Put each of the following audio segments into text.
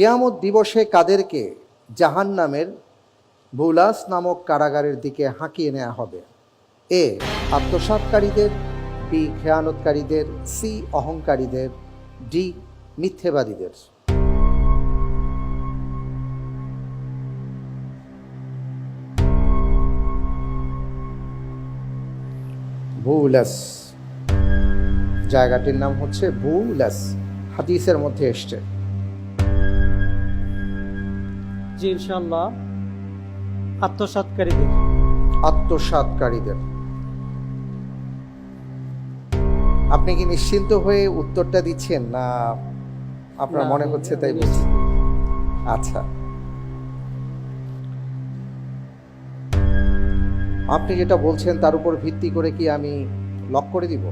কিয়ামত দিবসে কাদেরকে জাহান নামের বুলাস নামক কারাগারের দিকে হাঁকিয়ে নেওয়া হবে। এ আত্মসাতকারীদের বি খেয়ানতকারীদের, সি অহংকারীদের, ডি মিথ্যেবাদীদের। বুলাস। জায়গাটির নাম হচ্ছে বুলাস। হাদিসের মধ্যে এসছে। জি ইনশাল্লাহ আত্মসাৎকারীদের। আত্মসাতকারীদের আপনি কি নিশ্চিন্ত হয়ে উত্তরটা দিচ্ছেন না আপনার মনে হচ্ছে তাই? আচ্ছা। আপনি যেটা বলছেন তার উপর ভিত্তি করে কি আমি লক করে দিব?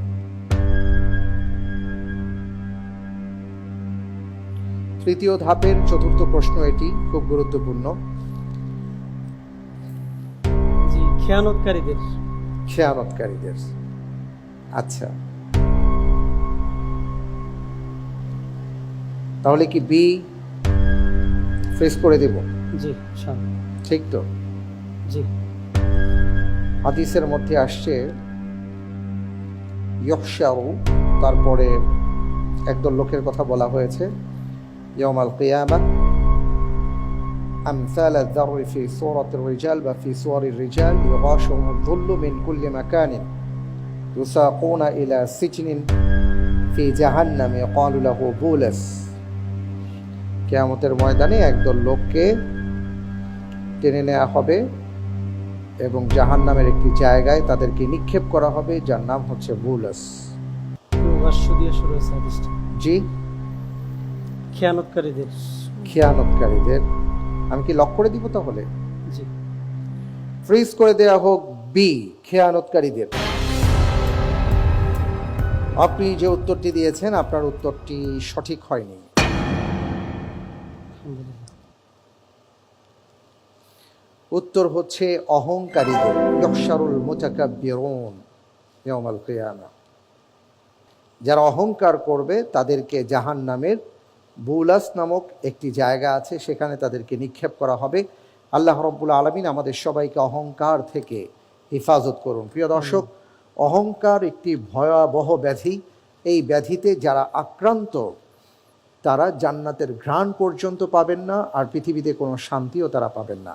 তৃতীয় ধাপের চতুর্থ প্রশ্ন এটি খুব গুরুত্বপূর্ণ। জি খেয়ানতকারীদের। খেয়ানতকারীদের। আচ্ছা। তাহলে কি বি ফেস করে দেব? জি ঠিক তো? জি। হাদিসের মধ্যে আসছে ইয়কশাউ তারপরে একদল লোকের কথা বলা হয়েছে ইয়মাল কিয়ামা أمثال الذر في صورة الرجال وفي صور الرجال يغاشهم الظل من كل مكان يساقون إلى سجن في جهنم يقال له بولس কেয়ামতের ময়দানে একদল লোককে টেনে নেওয়া হবে এবং জাহান নামের একটি জায়গায় তাদেরকে নিক্ষেপ করা হবে যার নাম হচ্ছে বুলাস প্রকাশ্য দিয়ে শুরু হয়েছে হাদিসটা জি খেয়ানতকারীদের। খেয়ানতকারীদের। আমি কি লক করে দিব তাহলে? জি। ফ্রিজ করে দেয়া হোক বি খেয়ানতকারীদের। আপনি যে উত্তরটি দিয়েছেন আপনার উত্তরটি সঠিক হয়নি। উত্তর হচ্ছে অহংকারীদের ইয়কশারুল মুতাকাব্বিরুন ইয়াউমাল কিয়ামা। যারা অহংকার করবে তাদেরকে জাহান নামের বুলাস নামক একটি জায়গা আছে সেখানে তাদেরকে নিক্ষেপ করা হবে। আল্লাহ রব্বুল আলমিন আমাদের সবাইকে অহংকার থেকে হেফাজত করুন। প্রিয় দর্শক অহংকার একটি ভয়াবহ ব্যাধি। এই ব্যাধিতে যারা আক্রান্ত তারা জান্নাতের ঘ্রাণ পর্যন্ত পাবেন না আর পৃথিবীতে কোনো শান্তিও তারা পাবেন না।